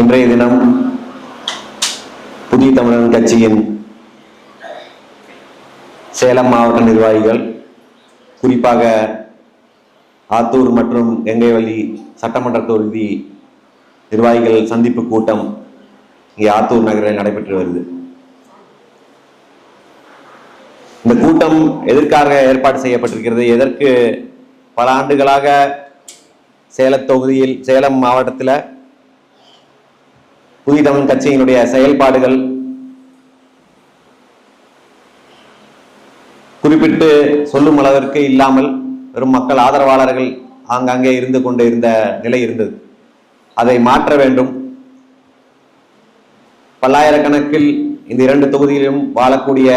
இன்றைய தினம் புதிய தமிழன் கட்சியின் சேலம் மாவட்ட நிர்வாகிகள் குறிப்பாக ஆத்தூர் மற்றும் கங்கைவல்லி சட்டமன்ற தொகுதி நிர்வாகிகள் சந்திப்பு கூட்டம் இங்கே ஆத்தூர் நகரில் நடைபெற்று வருது. இந்த கூட்டம் எதற்காக ஏற்பாடு செய்யப்பட்டிருக்கிறது? எதற்கு பல ஆண்டுகளாக சேலம் தொகுதியில் சேலம் மாவட்டத்தில் புதிய தமிழ் கட்சியினுடைய செயல்பாடுகள் குறிப்பிட்டு சொல்லும் அளவிற்கு இல்லாமல் வெறும் மக்கள் ஆதரவாளர்கள் ஆங்காங்கே இருந்து கொண்டு இருந்த நிலை இருந்தது. அதை மாற்ற வேண்டும். பல்லாயிரக்கணக்கில் இந்த இரண்டு தொகுதியிலும் வாழக்கூடிய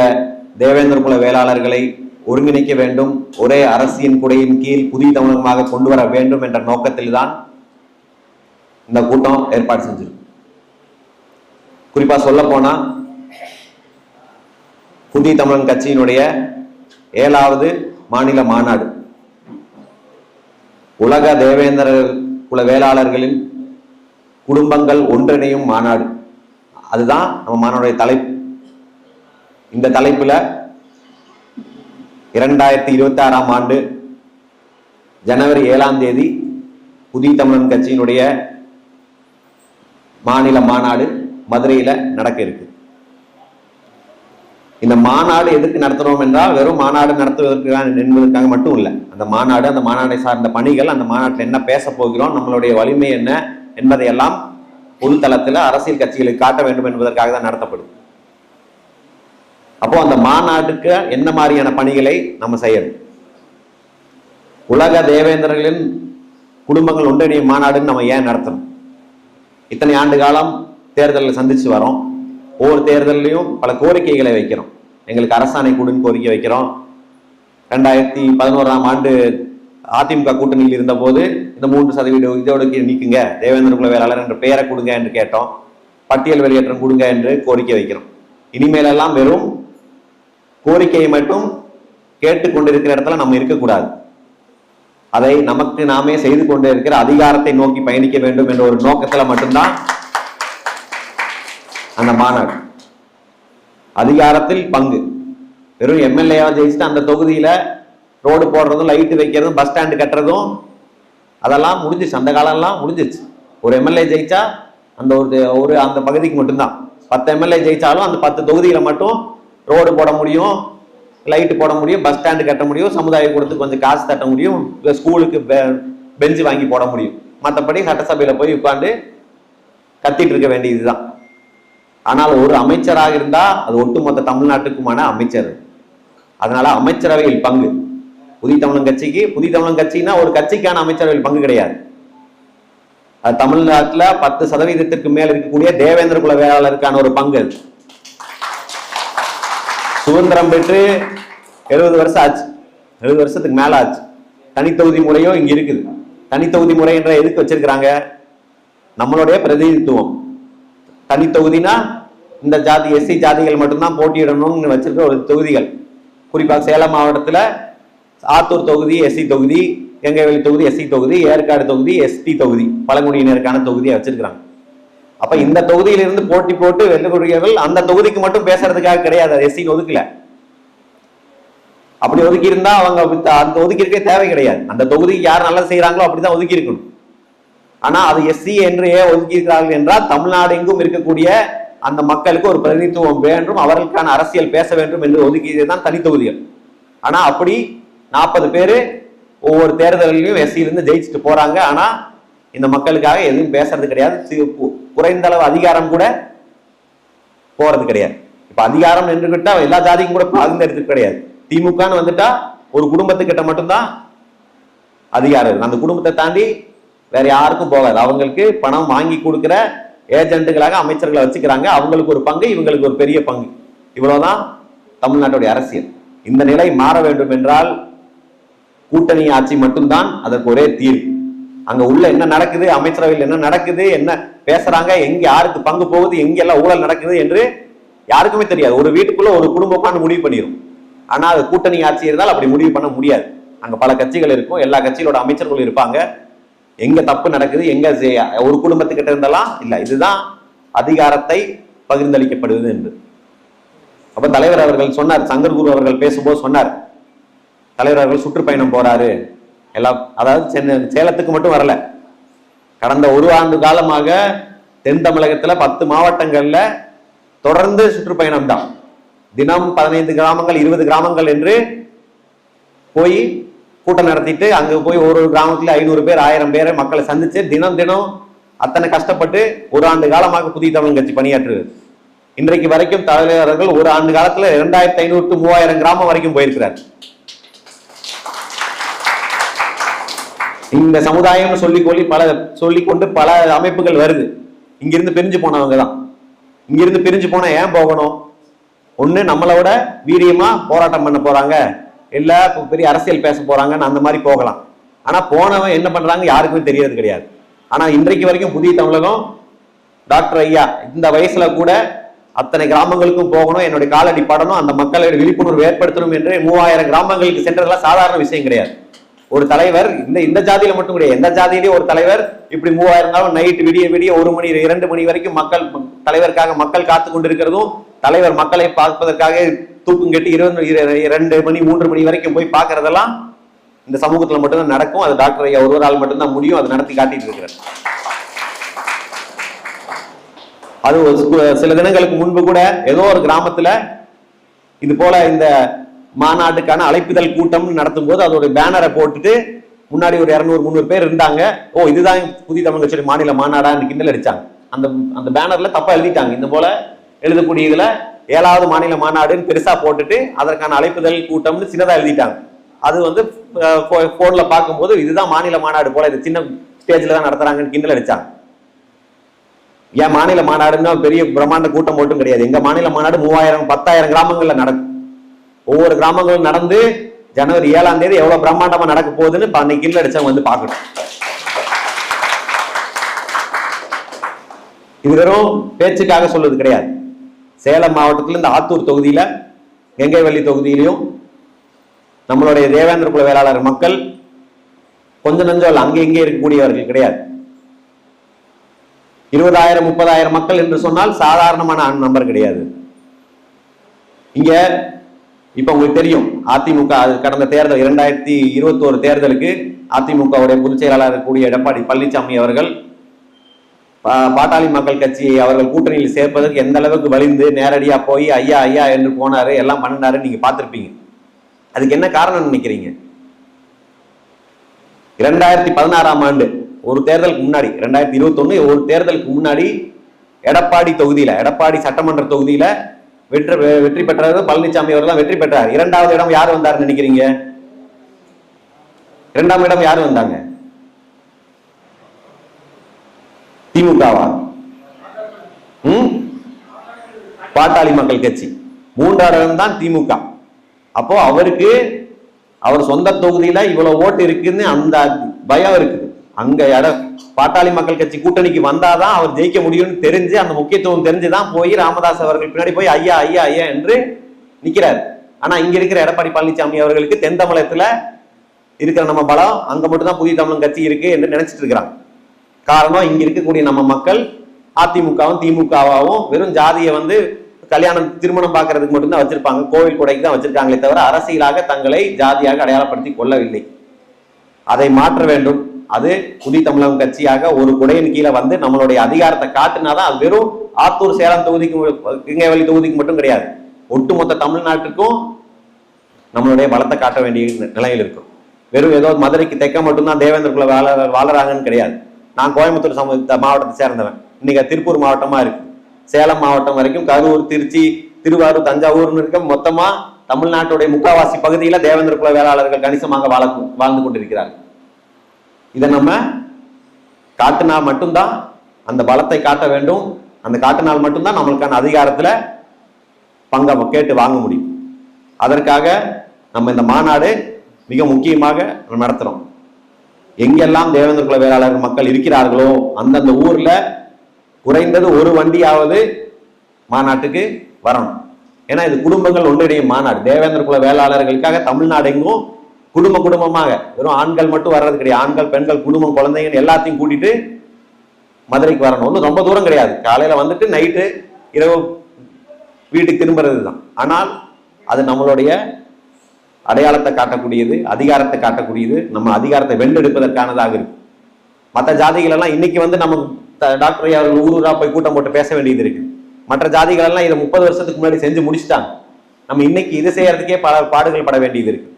தேவேந்திர குல வேளாளர்களை ஒருங்கிணைக்க வேண்டும். ஒரே அரசின் குடையின் கீழ் புதிய தமிழகமாக கொண்டு வர வேண்டும் என்ற நோக்கத்தில் தான் இந்த கூட்டம் ஏற்பாடு செஞ்சிருக்கு. குறிப்பா சொல்ல போனா புதிய தமிழன் கட்சியினுடைய ஏழாவது மாநில மாநாடு. உலக தேவேந்திர குல வேளாளர்களின் குடும்பங்கள் ஒன்றிணையும் மாநாடு. அதுதான் நம்ம மாநாடுடைய தலைப்பு. இந்த தலைப்புல இரண்டாயிரத்தி இருபத்தி ஆறாம் ஆண்டு ஜனவரி ஏழாம் தேதி புதிய தமிழன் கட்சியினுடைய மாநில மாநாடு மதுரையில நடக்க இருக்கு. இந்த மாநாடு எதுக்கு நடத்துறோம் என்றால் வெறும் மாநாடு நடத்துவதற்கு என்பதற்காக மட்டும் இல்லை. அந்த மாநாடு அந்த மாநாடை சார்ந்த பணிகள் அந்த மாநாட்டில் என்ன பேச போகிறோம் நம்மளுடைய வலிமை என்ன என்பதையெல்லாம் பொதுத்தளத்தில் அரசியல் கட்சிகளுக்கு காட்ட வேண்டும் என்பதற்காக தான் நடத்தப்படும். அப்போ அந்த மாநாட்டுக்கு என்ன மாதிரியான பணிகளை நம்ம செய்யணும்? உலக தேவேந்திரர்களின் குடும்பங்கள் ஒன்றிணையும் மாநாடுன்னு நம்ம ஏன் நடத்தணும்? இத்தனை ஆண்டு காலம் தேர்தலில் சந்திச்சு வரோம். ஒவ்வொரு தேர்தலையும் பல கோரிக்கைகளை வைக்கிறோம். எங்களுக்கு அரசாணை கொடுன்னு கோரிக்கை வைக்கிறோம். ரெண்டாயிரத்தி பதினோராம் ஆண்டு அதிமுக கூட்டணியில் இருந்தபோது இந்த மூன்று சதவீத இதோடு நீக்குங்க. தேவேந்திர குல வேளாளர் என்ற பெயரை கொடுங்க என்று கேட்டோம். பட்டியல் வெளியேற்றம் கொடுங்க என்று கோரிக்கை வைக்கிறோம். இனிமேலெல்லாம் வெறும் கோரிக்கையை மட்டும் கேட்டுக்கொண்டிருக்கிற இடத்துல நம்ம இருக்கக்கூடாது. அதை நமக்கு நாமே செய்து கொண்டு இருக்கிற அதிகாரத்தை நோக்கி பயணிக்க வேண்டும் என்ற ஒரு நோக்கத்துல மட்டும்தான் அந்த மாநாடு அதிகாரத்தில் பங்கு. வெறும் எம்எல்ஏவா ஜெயிச்சுட்டு அந்த தொகுதியில ரோடு போடுறதும் லைட்டு வைக்கிறதும் பஸ் ஸ்டாண்டு கட்டுறதும் அதெல்லாம் முடிஞ்சிச்சு. அந்த காலம்லாம் முடிஞ்சிச்சு. ஒரு எம்எல்ஏ ஜெயிச்சா அந்த ஒரு ஒரு அந்த பகுதிக்கு மட்டும்தான். பத்து எம்எல்ஏ ஜெயிச்சாலும் அந்த பத்து தொகுதியில மட்டும் ரோடு போட முடியும் லைட்டு போட முடியும் பஸ் ஸ்டாண்டு கட்ட முடியும் சமுதாய கூடத்துக்கு கொஞ்சம் காசு தட்ட முடியும் ஸ்கூலுக்கு பெஞ்சு வாங்கி போட முடியும். மற்றபடி சட்டசபையில் போய் உட்காந்து கத்திட்டு இருக்க வேண்டியது தான் ஆனால் ஒரு அமைச்சராக இருந்தால் அது ஒட்டுமொத்த தமிழ்நாட்டுக்குமான அமைச்சர். அதனால அமைச்சரவையில் பங்கு. புதிய தமிழன் கட்சிக்கு புதிய தமிழன் கட்சின்னா ஒரு கட்சிக்கான அமைச்சரவையில் பங்கு கிடையாது. அது தமிழ்நாட்டில் பத்து சதவீதத்திற்கு மேல் இருக்கக்கூடிய தேவேந்திர குல வேளாளருக்கான ஒரு பங்கு. சுதந்திரம் பெற்று எழுபது வருஷம் ஆச்சு. எழுபது வருஷத்துக்கு மேல ஆச்சு. தனித்தொகுதி முறையும் இங்க இருக்குது. தனித்தொகுதி முறை என்ற எதுக்கு வச்சிருக்கிறாங்க? நம்மளுடைய பிரதிநிதித்துவம். தனித்தொகுதினா இந்த ஜாதி எஸ்சி ஜாதிகள் மட்டும்தான் போட்டியிடணும்னு வச்சிருக்க ஒரு தொகுதிகள். குறிப்பாக சேலம் மாவட்டத்தில் ஆத்தூர் தொகுதி எஸ்சி தொகுதி கங்கைவெளி தொகுதி எஸ்சி தொகுதி ஏற்காடு தொகுதி எஸ்டி தொகுதி பழங்குடியினருக்கான தொகுதியை வச்சிருக்கிறாங்க. அப்ப இந்த தொகுதியிலிருந்து போட்டி போட்டு வெல்லக்கூடியவர்கள் அந்த தொகுதிக்கு மட்டும் பேசுறதுக்காக கிடையாது அது எஸ்சி ஒதுக்கல. அப்படி ஒதுக்கி இருந்தா அவங்க அந்த ஒதுக்கி இருக்கே தேவை கிடையாது. அந்த தொகுதிக்கு யார் நல்லா செய்யறாங்களோ அப்படிதான் ஒதுக்கி இருக்கணும் ஆனால் அது எஸ்சி என்று ஏன் ஒதுக்கியிருக்கிறார்கள் என்றால் தமிழ்நாடு எங்கும் இருக்கக்கூடிய அந்த மக்களுக்கு ஒரு பிரதிநிதித்துவம் வேண்டும் அவர்களுக்கான அரசியல் பேச வேண்டும் என்று ஒதுக்கியது தான் தனித்தொகுதிகள் ஆனால் அப்படி நாற்பது பேர் ஒவ்வொரு தேர்தலிலையும் எஸ்சியிலிருந்து ஜெயிச்சுட்டு போகிறாங்க ஆனால் இந்த மக்களுக்காக எதுவும் பேசுறது கிடையாது. சி- குறைந்த அளவு அதிகாரம் கூட போகிறது கிடையாது. இப்போ அதிகாரம் என்று எல்லா ஜாதிக்கும் கூட பகிர்ந்தெடுத்து கிடையாது. திமுகன்னு வந்துட்டா ஒரு குடும்பத்துக்கிட்ட மட்டும்தான் அதிகாரம் அந்த குடும்பத்தை தாண்டி வேற யாருக்கும் போகாது. அவங்களுக்கு பணம் வாங்கி கொடுக்குற ஏஜென்ட்டுகளாக அமைச்சர்களை வச்சுக்கிறாங்க. அவங்களுக்கு ஒரு பங்கு இவங்களுக்கு ஒரு பெரிய பங்கு. இவ்வளவுதான் தமிழ்நாட்டுடைய அரசியல். இந்த நிலை மாற வேண்டும் என்றால் கூட்டணி ஆட்சி மட்டும்தான் அதற்கு ஒரே தீர்வு. அங்க உள்ள என்ன நடக்குது அமைச்சரவையில் என்ன நடக்குது என்ன பேசுறாங்க எங்க யாருக்கு பங்கு போகுது எங்க எல்லாம் ஊழல் நடக்குது என்று யாருக்குமே தெரியாது. ஒரு வீட்டுக்குள்ள ஒரு குடும்பமான முடிவு பண்ணிடும் ஆனா அது கூட்டணி ஆட்சி இருந்தால் அப்படி முடிவு பண்ண முடியாது. அங்க பல கட்சிகள் இருக்கும். எல்லா கட்சிகளோட அமைச்சர்களும் இருப்பாங்க. எங்க தப்பு நடக்குது எங்க ஒரு குடும்பத்துக்கிட்ட இருந்தெல்லாம் இல்ல. இதுதான் அதிகாரத்தை பகிர்ந்தளிக்கப்படுவது என்று. அப்ப தலைவர் அவர்கள் சொன்னார் சங்கர் குரு அவர்கள் பேசும்போது சொன்னார் தலைவர் அவர்கள் சுற்றுப்பயணம் போறாரு. எல்லாம் அதாவது சென்னை சேலத்துக்கு மட்டும் வரல. கடந்த ஒரு ஆண்டு காலமாக தென் தமிழகத்துல பத்து மாவட்டங்கள்ல தொடர்ந்து சுற்றுப்பயணம் தான் தினம் பதினைந்து கிராமங்கள் இருபது கிராமங்கள் என்று போய் கூட்டம் நடத்திட்டு அங்க போய் ஒரு ஒரு கிராமத்துல ஐநூறு பேர் ஆயிரம் பேரை மக்களை சந்திச்சு தினம் தினம் அத்தனை கஷ்டப்பட்டு ஒரு ஆண்டு காலமாக புதிய தமிழ் கட்சி பணியாற்றுது. இன்றைக்கு வரைக்கும் தலைவர்கள் ஒரு ஆண்டு காலத்துல இரண்டாயிரத்தி ஐநூறு டு மூவாயிரம் கிராமம் வரைக்கும் போயிருக்கிறார். இந்த சமுதாயம்னு சொல்லி கொள்ளி பல சொல்லிக்கொண்டு பல அமைப்புகள் வருது. இங்கிருந்து பிரிஞ்சு போனவங்க தான். இங்கிருந்து பிரிஞ்சு போனா ஏன் போகணும்? ஒண்ணு நம்மளோட வீரியமா போராட்டம் பண்ண போறாங்க. இல்லை இப்போ பெரிய அரசியல் பேச போகிறாங்கன்னு அந்த மாதிரி போகலாம். ஆனால் போனவன் என்ன பண்ணுறாங்க யாருக்குமே தெரியறது கிடையாது. ஆனால் இன்றைக்கு வரைக்கும் புதிய தமிழகம் டாக்டர் ஐயா இந்த வயசில் கூட அத்தனை கிராமங்களுக்கும் போகணும் என்னுடைய காலடி படணும் அந்த மக்களுடைய விழிப்புணர்வு ஏற்படுத்தணும் என்று மூவாயிரம் கிராமங்களுக்கு சென்றதெல்லாம் சாதாரண விஷயம் கிடையாது. ஒரு தலைவர் இந்த இந்த ஜாதியில மட்டும் கிடையாது. எந்த ஜாதியிலேயும் ஒரு தலைவர் இப்படி மூவாயிரம் நாள் நைட் விடிய விடிய ஒரு மணி இரண்டு மணி வரைக்கும் மக்கள் தலைவருக்காக மக்கள் காத்து கொண்டிருக்கிறதும் தலைவர் மக்களை பார்ப்பதற்காக தூக்கம் கட்டி இருபது இர- இரண்டு மணி மூன்று மணி வரைக்கும் போய் பார்க்கறதெல்லாம் இந்த சமூகத்தில் மட்டும்தான் நடக்கும். அது டாக்டர் ஐயா ஒரு ஆள் மட்டும்தான் முடியும். அதை நடத்தி காட்டிட்டு இருக்கிறார். அது ஒரு சில தினங்களுக்கு முன்பு கூட ஏதோ ஒரு கிராமத்துல இது போல இந்த மாநாட்டுக்கான அழைப்புதல் கூட்டம்னு நடத்தும் போது அதோட பேனரை போட்டுட்டு முன்னாடி ஒரு இரநூறு முந்நூறு பேர் இருந்தாங்க. ஓ இதுதான் புதிய தமிழ் கட்சியோட மாநில மாநாடான்னு கிண்டல் அடிச்சாங்க. அந்த அந்த பேனர்ல தப்பா எழுதிட்டாங்க. இந்த போல எழுதக்கூடிய இதுல ஏழாவது மாநில மாநாடுன்னு பெருசா போட்டுட்டு அதற்கான அழைப்புதல் கூட்டம்னு சின்னதா எழுதிட்டாங்க. அது வந்து போன்ல பார்க்கும்போது இதுதான் மாநில மாநாடு போல இது சின்ன ஸ்டேஜ்ல தான் நடத்துறாங்கன்னு கிண்டல் அடிச்சாங்க. ஏன் மாநில மாநாடுன்னா பெரிய பிரம்மாண்ட கூட்டம் மட்டும் கிடையாது. எங்க மாநில மாநாடு மூவாயிரம் பத்தாயிரம் கிராமங்கள்ல நடக்கும். ஒவ்வொரு கிராமங்களும் நடந்து ஜனவரி ஏழாம் தேதி எவ்வளவு பிரம்மாண்டமா நடக்க போகுதுன்னு அன்னைக்கு கிண்டல் அடிச்சவங்க வந்து பார்க்கணும். இது வெறும் பேச்சுக்காக சொல்றது கிடையாது. சேலம் மாவட்டத்தில் இந்த ஆத்தூர் தொகுதியில் கெங்கைவள்ளி தொகுதியிலையும் நம்மளுடைய தேவேந்திர குல வேளாளர் மக்கள் கொஞ்ச நஞ்சம் அங்கே இங்கே இருக்கக்கூடியவர்கள் கிடையாது. இருபதாயிரம் முப்பதாயிரம் மக்கள் என்று சொன்னால் சாதாரணமான நம்பர் கிடையாது. இங்க இப்ப உங்களுக்கு தெரியும் அதிமுக அது கடந்த தேர்தல் இரண்டாயிரத்தி இருபத்தி ஒரு தேர்தலுக்கு அதிமுகவுடைய பொதுச் செயலாளர் இருக்கக்கூடிய எடப்பாடி பழனிசாமி அவர்கள் பாட்டாளி மக்கள் கட்சியை அவர்கள் கூட்டணியில் சேர்ப்பதற்கு எந்த அளவுக்கு வலிந்து நேரடியா போய் ஐயா ஐயா என்று போனாரு எல்லாம் பண்ணினாரு நீங்க பார்த்துருப்பீங்க. அதுக்கு என்ன காரணம் நினைக்கிறீங்க? இரண்டாயிரத்தி பதினாறாம் ஆண்டு ஒரு தேர்தலுக்கு முன்னாடி ரெண்டாயிரத்தி இருபத்தொன்னு ஒரு தேர்தலுக்கு முன்னாடி எடப்பாடி தொகுதியில எடப்பாடி சட்டமன்ற தொகுதியில வெற்றி வெற்றி பெற்றது பழனிசாமி அவர்கள் வெற்றி பெற்றார். இரண்டாவது இடம் யார் வந்தார் நினைக்கிறீங்க? இரண்டாம் இடம் யார் வந்தாங்க? திமுகவா? ம்? பாட்டாளி மக்கள் கட்சி. மூன்றாவது தான் திமுக. அப்போ அவருக்கு அவர் சொந்த தொகுதியில இவ்வளவு ஓட்டு இருக்குன்னு அந்த பயம் இருக்குது. அங்க இடம் பாட்டாளி மக்கள் கட்சி கூட்டணிக்கு வந்தாதான் அவர் ஜெயிக்க முடியும்னு தெரிஞ்சு அந்த முக்கியத்துவம் தெரிஞ்சுதான் போய் ராமதாஸ் அவர்கள் பின்னாடி போய் ஐயா ஐயா ஐயா என்று நிக்கிறார். ஆனா இங்க இருக்கிற எடப்பாடி பழனிசாமி அவர்களுக்கு தென் தமிழகத்துல இருக்கிற நம்ம பலம் அங்க மட்டும்தான் புதிய தமிழன் கட்சி இருக்கு என்று நினைச்சிட்டு இருக்கிறாங்க காரணம் இங்க இருக்கக்கூடிய நம்ம மக்கள் அதிமுகவும் திமுகவாகவும் வெறும் ஜாதியை வந்து கல்யாணம் திருமணம் பார்க்கறதுக்கு மட்டும்தான் வச்சிருப்பாங்க. கோவில் கொடைக்கு தான் வச்சிருக்காங்களே தவிர அரசியலாக தங்களை ஜாதியாக அடையாளப்படுத்தி கொள்ளவில்லை. அதை மாற்ற வேண்டும். அது புதிய தமிழகம் கட்சியாக ஒரு குடையின் கீழே வந்து நம்மளுடைய அதிகாரத்தை காட்டுனாதான் அது வெறும் ஆத்தூர் சேலம் தொகுதிக்கு கிங்கவெளி தொகுதிக்கு மட்டும் கிடையாது. ஒட்டுமொத்த தமிழ்நாட்டுக்கும் நம்மளுடைய பலத்தை காட்ட வேண்டிய நிலையில் இருக்கும். வெறும் ஏதோ மதுரைக்கு தெக்க மட்டும்தான் தேவேந்திர வாழ வாழறாங்கன்னு கிடையாது. நான் கோயம்புத்தூர் சமூக மாவட்டத்தை சேர்ந்தவன். இன்னைக்கு திருப்பூர் மாவட்டமா இருக்கு. சேலம் மாவட்டம் வரைக்கும் கரூர் திருச்சி திருவாரூர் தஞ்சாவூர்னு இருக்க மொத்தமா தமிழ்நாட்டுடைய முக்காவாசி பகுதியில தேவேந்திர குல வேளாளர்கள் கணிசமாக வாழ வாழ்ந்து கொண்டிருக்கிறார்கள். இதை நம்ம காட்டுனா மட்டும்தான் அந்த பலத்தை காட்ட வேண்டும். அந்த காட்டினால் மட்டும்தான் நம்மளுக்கான அதிகாரத்துல பங்க கேட்டு வாங்க முடியும். அதற்காக நம்ம இந்த மாநாடு மிக முக்கியமாக நடத்துறோம். எங்கெல்லாம் தேவேந்திர குல வேளாளர் மக்கள் இருக்கிறார்களோ அந்தந்த ஊர்ல குறைந்தது ஒரு வண்டியாவது மாநாட்டுக்கு வரணும். ஏன்னா இது குடும்பங்கள் ஒன்றிணையும் மாநாடு. தேவேந்திர குல வேளாளர்களுக்காக தமிழ்நாடு எங்கும் குடும்ப குடும்பமாக. வெறும் ஆண்கள் மட்டும் வர்றது கிடையாது. ஆண்கள் பெண்கள் குடும்பம் குழந்தைங்க எல்லாத்தையும் கூட்டிட்டு மதுரைக்கு வரணும். ஒன்றும் ரொம்ப தூரம் கிடையாது. காலையில வந்துட்டு நைட்டு இரவு வீட்டுக்கு திரும்புறது தான் ஆனால் அது நம்மளுடைய அடையாளத்தை காட்டக்கூடியது அதிகாரத்தை காட்டக்கூடியது நம்ம அதிகாரத்தை வென்றெடுப்பதற்கானதாக இருக்கு. மற்ற ஜாதிகள் எல்லாம் இன்னைக்கு வந்து நம்ம த- டாக்டர் அவர்கள் ஊரூரா போய் கூட்டம் போட்டு பேச வேண்டியது இருக்கு. மற்ற ஜாதிகளெல்லாம் இதை முப்பது வருஷத்துக்கு முன்னாடி செஞ்சு முடிச்சுட்டாங்க. நம்ம இன்னைக்கு இது செய்யறதுக்கே பல பாடுகள் பட வேண்டியது இருக்கு.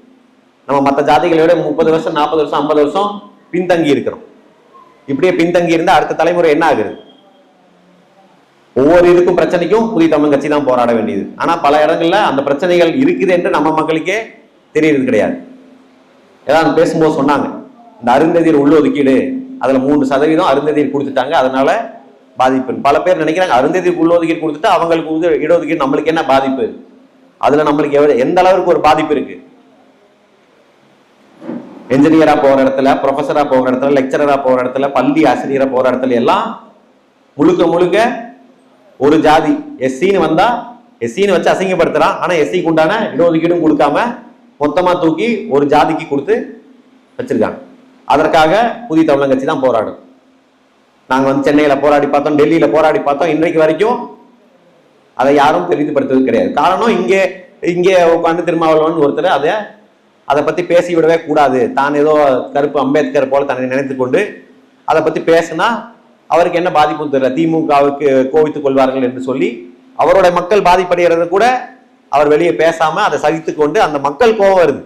நம்ம மற்ற ஜாதிகளை விட முப்பது வருஷம் நாற்பது வருஷம் ஐம்பது வருஷம் பின்தங்கி இருக்கிறோம். இப்படியே பின்தங்கி இருந்தால் அடுத்த தலைமுறை என்ன ஆகுது? ஒவ்வொரு இதுக்கும் பிரச்சனைக்கும் புதிய தமிழ் கட்சி தான் போராட வேண்டியது. ஆனால் பல இடங்கள்ல அந்த பிரச்சனைகள் இருக்குது என்று நம்ம மக்களுக்கே தெரியறது கிடையாது. ஏதாவது பேசும்போது சொன்னாங்க இந்த அருந்ததியர் உள்ளொதுக்கீடு அதில் மூன்று சதவீதம் அருந்ததியர் கொடுத்துட்டாங்க அதனால பாதிப்பு பல பேர் நினைக்கிறாங்க அருந்ததியர் உள்ளொதுக்கீடு கொடுத்துட்டு அவங்களுக்கு இடஒதுக்கீடு நம்மளுக்கு என்ன பாதிப்பு? அதுல நம்மளுக்கு எவ்வளோ எந்த அளவுக்கு ஒரு பாதிப்பு இருக்கு? என்ஜினியரா போகிற இடத்துல ப்ரொஃபஸராக போகிற இடத்துல லெக்சரராக போகிற இடத்துல பள்ளி ஆசிரியராக போகிற இடத்துல எல்லாம் முழுக்க முழுக்க ஒரு ஜாதி. எஸ்சின்னு வந்தா எஸ்சின்னு வச்சு அசிங்கப்படுத்துறான். ஆனால் எஸ்சிக்கு உண்டான இடஒதுக்கீடும் கொடுக்காம மொத்தமாக தூக்கி ஒரு ஜாதிக்கு கொடுத்து வச்சுருக்காங்க. அதற்காக புதிய தமிழன் கட்சி தான் போராடும். நாங்கள் வந்து சென்னையில் போராடி பார்த்தோம் டெல்லியில் போராடி பார்த்தோம். இன்றைக்கு வரைக்கும் அதை யாரும் தெளிவுபடுத்துவது கிடையாது. காரணம் இங்கே இங்கே உட்காந்து திருமாவளவன் ஒருத்தர் அதை அதை பற்றி பேசி விடவே கூடாது. தான் ஏதோ கருப்பு அம்பேத்கர் போல தன்னை நினைத்து கொண்டு அதை பற்றி பேசினா அவருக்கு என்ன பாதிப்பும் தெரியல. திமுகவுக்கு கோவித்துக் கொள்வார்கள் என்று சொல்லி அவருடைய மக்கள் பாதிப்படைகிறது கூட அவர் வெளியே பேசாம அதை சகித்து கொண்டு அந்த மக்கள் கோபம் வருது.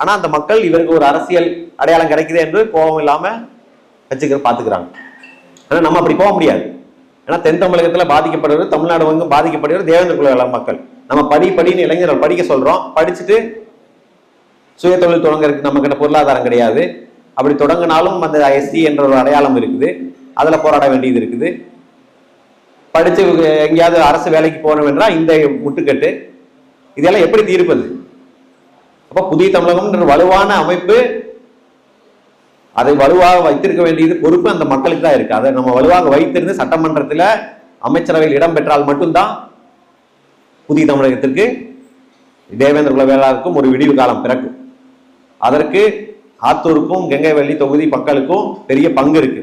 ஆனா அந்த மக்கள் இவருக்கு ஒரு அரசியல் அடையாளம் கிடைக்குது என்று கோபம் இல்லாம வச்சுக்கிற பாத்துக்கிறாங்க. ஆனா நம்ம அப்படி போக முடியாது. ஏன்னா தென் தமிழகத்துல பாதிக்கப்படுறது தமிழ்நாடு வந்து பாதிக்கப்படுகிறது தேவேந்திர குல மக்கள். நம்ம படி படின்னு இளைஞர்கள் படிக்க சொல்றோம். படிச்சுட்டு சுய தொழில் தொடங்குறதுக்கு நம்ம கிட்ட பொருளாதாரம் கிடையாது. அப்படி தொடங்கினாலும் அந்த எஸ்சி என்ற ஒரு அடையாளம் இருக்குது. அதில் போராட வேண்டியது இருக்குது. படித்து எங்கேயாவது அரசு வேலைக்கு போகணும் என்றால் இந்த முட்டுக்கட்டு இதெல்லாம் எப்படி தீர்ப்பது அப்ப புதிய தமிழகம்ன்ற வலுவான அமைப்பு அதை வலுவாக வைத்திருக்க வேண்டியது பொறுப்பு அந்த மக்களுக்கு தான் இருக்கு. அதை நம்ம வலுவாக வைத்திருந்து சட்டமன்றத்தில் அமைச்சரவையில் இடம் பெற்றால் மட்டும்தான் புதிய தமிழகத்திற்கு தேவேந்திர குலவேலாருக்கும் ஒரு விடிவு காலம் பிறக்கும். அதற்கு ஆத்தூருக்கும் கங்கைவள்ளி தொகுதி மக்களுக்கும் பெரிய பங்கு இருக்கு.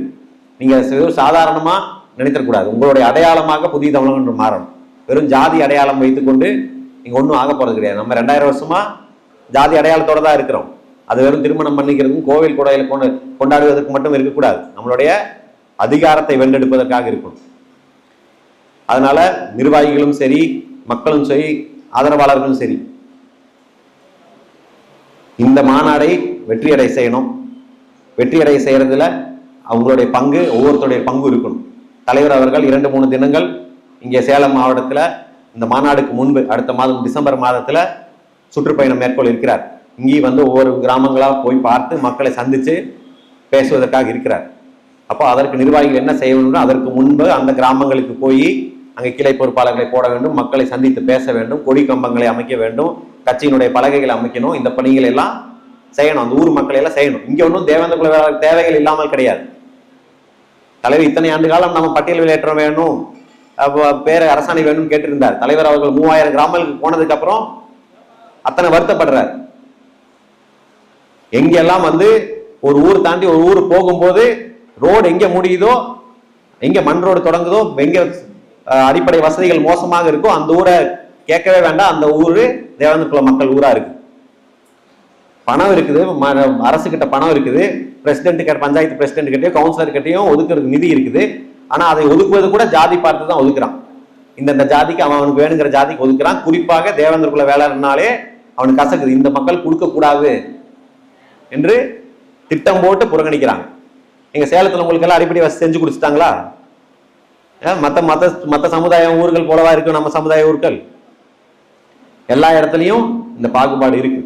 நீங்க சாதாரணமா நினைத்தக்கூடாது உங்களுடைய அடையாளமாக புதிய தமிழகம் என்று மாறணும். வெறும் ஜாதி அடையாளம் வைத்துக்கொண்டு இங்கே ஒன்றும் ஆக போகிறது கிடையாது. நம்ம ரெண்டாயிரம் வருஷமாக ஜாதி அடையாளத்தோட தான் இருக்கிறோம். அது வெறும் திருமணம் பண்ணிக்கிறதுக்கும் கோவில் கொடையில கொண்டு கொண்டாடுவதற்கு மட்டும் இருக்கக்கூடாது. நம்மளுடைய அதிகாரத்தை வென்றெடுப்பதற்காக இருக்கும் அதனால் நிர்வாகிகளும் சரி மக்களும் சரி ஆதரவாளர்களும் சரி இந்த மாநாடை வெற்றியடை செய்யணும். வெற்றியடை செய்கிறதுல அவங்களுடைய பங்கு ஒவ்வொருத்தருடைய பங்கு இருக்கணும். தலைவர் அவர்கள் இரண்டு மூணு தினங்கள் இங்கே சேலம் மாவட்டத்தில் இந்த மாநாடுக்கு முன்பு அடுத்த மாதம் டிசம்பர் மாதத்துல சுற்றுப்பயணம் மேற்கொள்ள இருக்கிறார். இங்கேயும் வந்து ஒவ்வொரு கிராமங்களா போய் பார்த்து மக்களை சந்திச்சு பேசுவதற்காக இருக்கிறார். அப்போ அதற்கு நிர்வாகிகள் என்ன செய்ய வேண்டும் அதற்கு முன்பு அந்த கிராமங்களுக்கு போய் அங்கே கிளை பொறுப்பாளர்களை போட வேண்டும் மக்களை சந்தித்து பேச வேண்டும் கொடி கம்பங்களை அமைக்க வேண்டும் கட்சியினுடைய பலகைகளை அமைக்கணும் இந்த பணிகளை எல்லாம் செய்யணும். அந்த ஊர் மக்களை எல்லாம் செய்யணும். இங்கே ஒன்றும் தேவேந்திர குல வேளாளர் தேவைகள் இல்லாமல் கிடையாது. தலைவர் இத்தனை ஆண்டு காலம் நம்ம பட்டியல் வெளியேற்றம் வேணும். பேர அரசாணை வேணும்னு கேட்டிருந்தார். தலைவர் அவர்கள் மூவாயிரம் கிராமங்களுக்கு போனதுக்கு அப்புறம் அத்தனை வருத்தப்படுறார். எங்கெல்லாம் வந்து ஒரு ஊர் தாண்டி ஒரு ஊர் போகும்போது ரோடு எங்கே முடியுதோ எங்கே மண் ரோடு தொடங்குதோ எங்க அடிப்படை வசதிகள் மோசமாக இருக்கோ அந்த ஊரை கேட்கவே வேண்டாம். அந்த ஊர் தேவேந்திர மக்கள் ஊராக இருக்கு. பணம் இருக்குது. அரசு கிட்ட பணம் இருக்குது. பிரசிடென்ட் கிட்ட பஞ்சாயத்து பிரசிடென்ட் கிட்டேயும் கவுன்சிலர் கிட்டேயும் ஒதுக்குறதுக்கு நிதி இருக்குது. ஆனால் அதை ஒதுக்குவது கூட ஜாதி பார்த்து தான் ஒதுக்குறான். இந்தந்த ஜாதிக்கு அவன் அவனுக்கு வேணுங்கிற ஜாதிக்கு ஒதுக்குறான். குறிப்பாக தேவேந்திர வேளாண்னாலே அவனுக்கு கசக்குது இந்த மக்கள் கொடுக்கக்கூடாது என்று திட்டம் போட்டு புறக்கணிக்கிறாங்க. எங்கள் சேலத்தில் உங்களுக்கு எல்லாம் அடிப்படை வசதி செஞ்சு கொடுத்துட்டாங்களா மற்ற மற்ற மற்ற சமுதாய ஊர்கள் போலவா இருக்கும் நம்ம சமுதாய ஊர்கள்? எல்லா இடத்துலையும் இந்த பாகுபாடு இருக்கு.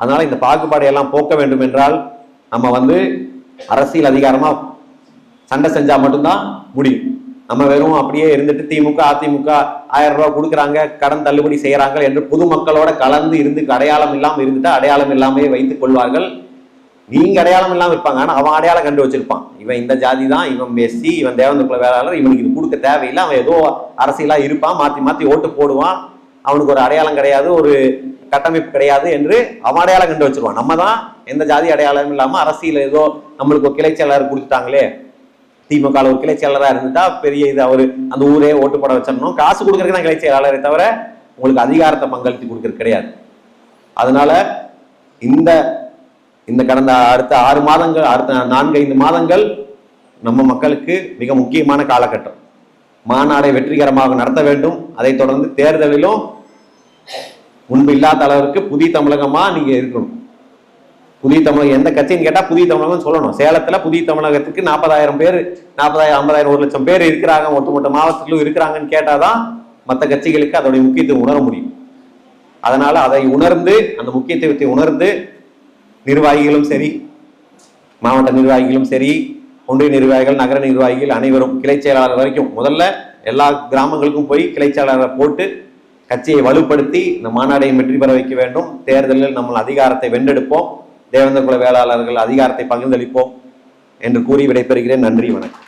அதனால இந்த பாகுபாடை எல்லாம் போக்க வேண்டும் என்றால் நம்ம வந்து அரசியல் அதிகாரமாக சண்டை செஞ்சா மட்டும்தான் முடியும். நம்ம வெறும் அப்படியே இருந்துட்டு திமுக அதிமுக ஆயிரம் ரூபாய் கொடுக்குறாங்க கடன் தள்ளுபடி செய்கிறாங்க என்று பொதுமக்களோட கலந்து இருந்து அடையாளம் இல்லாமல் இருந்துட்டு அடையாளம் இல்லாமல் வைத்துக் கொள்வார்கள். நீங்க அடையாளம் இல்லாமல் இருப்பாங்க. ஆனால் அவன் அடையாளம் கண்டு வச்சிருப்பான். இவன் இந்த ஜாதி தான் இவன் எஸ்சி இவன் தேவந்தக்குள்ள வேளாளர் இவனுக்கு இது கொடுக்க தேவையில்லை. அவன் ஏதோ அரசியலாக இருப்பான் மாற்றி மாற்றி ஓட்டு போடுவான். அவனுக்கு ஒரு அடையாளம் கிடையாது ஒரு கட்டமைப்பு கிடையாது என்று அவன் அடையாளம் கண்டு வச்சிருவான். நம்ம தான் எந்த ஜாதி அடையாளமும் இல்லாமல் அரசியல் ஏதோ நம்மளுக்கு ஒரு கிளை செயலாளர் கொடுத்துட்டாங்களே. திமுக ஒரு கிளை செயலராக இருந்துட்டா பெரிய இது அவர் அந்த ஊரே ஓட்டு போட வச்சிடணும். காசு கொடுக்கறதுக்கு தான் கிளை செயலாளரை தவிர உங்களுக்கு அதிகாரத்தை பங்களித்து கொடுக்கறது கிடையாது. அதனால இந்த இந்த கடந்த அடுத்த ஆறு மாதங்கள் அடுத்த நான்கு ஐந்து மாதங்கள் நம்ம மக்களுக்கு மிக முக்கியமான காலகட்டம். மாநாடை வெற்றிகரமாக நடத்த வேண்டும். அதைத் தொடர்ந்து தேர்தலிலும் முன்பு இல்லாத அளவிற்கு புதிய தமிழகமாக நீங்கள் இருக்கணும். புதிய தமிழகம் எந்த கட்சின்னு கேட்டால் புதிய தமிழகம்னு சொல்லணும். சேலத்தில் புதிய தமிழகத்துக்கு நாற்பதாயிரம் பேர் நாற்பதாயிரம் ஐம்பதாயிரம் ஒரு லட்சம் பேர் இருக்கிறாங்க. ஒட்டுமொத்த மாவட்டத்திலும் இருக்கிறாங்கன்னு கேட்டால் தான் மற்ற கட்சிகளுக்கு அதோடைய முக்கியத்துவம் உணர முடியும். அதனால் அதை உணர்ந்து அந்த முக்கியத்துவத்தை உணர்ந்து நிர்வாகிகளும் சரி மாவட்ட நிர்வாகிகளும் சரி ஒன்றிய நிர்வாகிகள் நகர நிர்வாகிகள் அனைவரும் கிளை செயலாளர் வரைக்கும் முதல்ல எல்லா கிராமங்களுக்கும் போய் கிளை செயலாளரை போட்டு கட்சியை வலுப்படுத்தி இந்த மாநாடையும் வெற்றி பெற வைக்க வேண்டும். தேர்தலில் நம்ம அதிகாரத்தை வென்றெடுப்போம். தேவேந்திர குல வேளாளர்கள் அதிகாரத்தை பகிர்ந்தளிப்போம் என்று கூறி விடைபெறுகிறேன். நன்றி வணக்கம்.